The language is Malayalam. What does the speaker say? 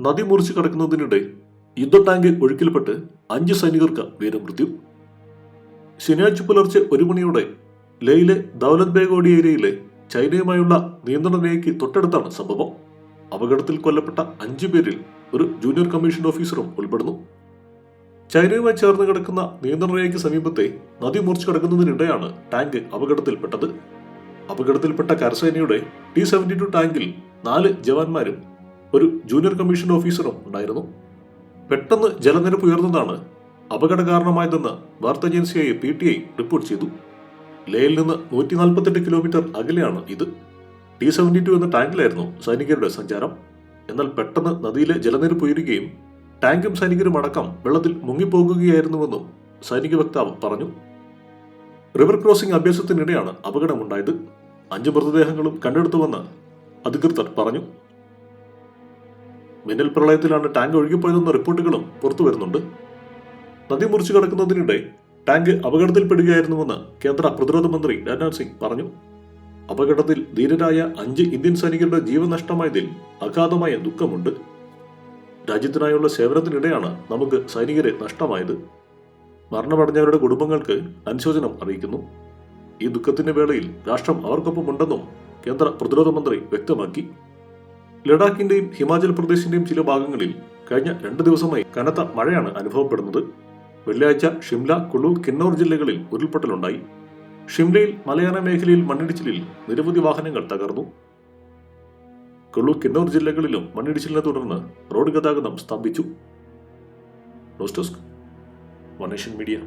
നദി മുറിച്ച് കടക്കുന്നതിനിടെ യുദ്ധ ടാങ്ക് ഒഴുക്കിൽപ്പെട്ട് അഞ്ച് സൈനികർക്ക് വീരമൃത്യു. ശനിയാഴ്ച പുലർച്ചെ ഒരു മണിയോടെ ലേയിലെ ദൗലത് ബേഗോഡി ഏരിയയിലെ ചൈനയുമായുള്ള നിയന്ത്രണ രേഖയ്ക്ക് തൊട്ടടുത്താണ് സംഭവം. അപകടത്തിൽ കൊല്ലപ്പെട്ട അഞ്ചു പേരിൽ ഒരു ജൂനിയർ കമ്മീഷൻ ഓഫീസറും ഉൾപ്പെടുന്നു. ചൈനയുമായി ചേർന്ന് കിടക്കുന്ന നിയന്ത്രണ രേഖയ്ക്ക് സമീപത്തെ നദി മുറിച്ച് കിടക്കുന്നതിനിടെയാണ് ടാങ്ക് അപകടത്തിൽപ്പെട്ടത്. അപകടത്തിൽപ്പെട്ട കരസേനയുടെ ടി സെവന്റി ടു ടാങ്കിൽ നാല് ജവാന്മാരും ഒരു ജൂനിയർ കമ്മീഷൻ ഓഫീസറും ഉണ്ടായിരുന്നു. പെട്ടെന്ന് ജലനിരപ്പ് ഉയർന്നതാണ് അപകട കാരണമായതെന്ന് വാർത്താ ഏജൻസിയായ പി ടി ഐ റിപ്പോർട്ട് ചെയ്തു. ലേയിൽ നിന്ന് നൂറ്റി നാൽപ്പത്തെട്ട് കിലോമീറ്റർ അകലെയാണ് ഇത്. ടി സെവന്റി ടു എന്ന ടാങ്കിലായിരുന്നു സൈനികരുടെ സഞ്ചാരം. എന്നാൽ പെട്ടെന്ന് നദിയിലെ ജലനിരപ്പ് ഉയരുകയും ടാങ്കും സൈനികരും അടക്കം വെള്ളത്തിൽ മുങ്ങിപ്പോകുകയായിരുന്നുവെന്നും സൈനിക വക്താവ് പറഞ്ഞു. റിവർ ക്രോസിംഗ് അഭ്യാസത്തിനിടെയാണ് അപകടമുണ്ടായത്. അഞ്ച് മൃതദേഹങ്ങളും കണ്ടെടുത്തുവെന്ന് അധികൃതർ പറഞ്ഞു. മിന്നൽ പ്രളയത്തിലാണ് ടാങ്ക് ഒഴുകിപ്പോയതെന്ന റിപ്പോർട്ടുകളും പുറത്തു വരുന്നുണ്ട്. നദി മുറിച്ചു കടക്കുന്നതിനിടെ ടാങ്ക് അപകടത്തിൽപ്പെടുകയായിരുന്നുവെന്ന് കേന്ദ്ര പ്രതിരോധ മന്ത്രി രാജ്നാഥ് സിംഗ് പറഞ്ഞു. അപകടത്തിൽ ധീരരായ അഞ്ച് ഇന്ത്യൻ സൈനികരുടെ ജീവൻ നഷ്ടമായതിൽ അഗാധമായ ദുഃഖമുണ്ട്. രാജ്യത്തിനായുള്ള സേവനത്തിനിടെയാണ് നമുക്ക് സൈനികരെ നഷ്ടമായത്. മരണമടഞ്ഞവരുടെ കുടുംബങ്ങൾക്ക് അനുശോചനം അറിയിക്കുന്നു. ഈ ദുഃഖത്തിന്റെ വേളയിൽ രാഷ്ട്രം അവർക്കൊപ്പമുണ്ടെന്നും കേന്ദ്ര പ്രതിരോധ മന്ത്രി വ്യക്തമാക്കി. ലഡാക്കിന്റെയും ഹിമാചൽ പ്രദേശിന്റെയും ചില ഭാഗങ്ങളിൽ കഴിഞ്ഞ രണ്ട് ദിവസമായി കനത്ത മഴയാണ് അനുഭവപ്പെടുന്നത്. വെള്ളിയാഴ്ച ഷിംല കുളു കിന്നോർ ജില്ലകളിൽ ഉരുൾപൊട്ടലുണ്ടായി. ഷിംലയിൽ മലയാള മേഖലയിൽ മണ്ണിടിച്ചിലിൽ നിരവധി വാഹനങ്ങൾ തകർന്നു. കുളു കിന്നോർ ജില്ലകളിലും മണ്ണിടിച്ചിലിനെ തുടർന്ന് റോഡ് ഗതാഗതം സ്തംഭിച്ചു. News desk one media.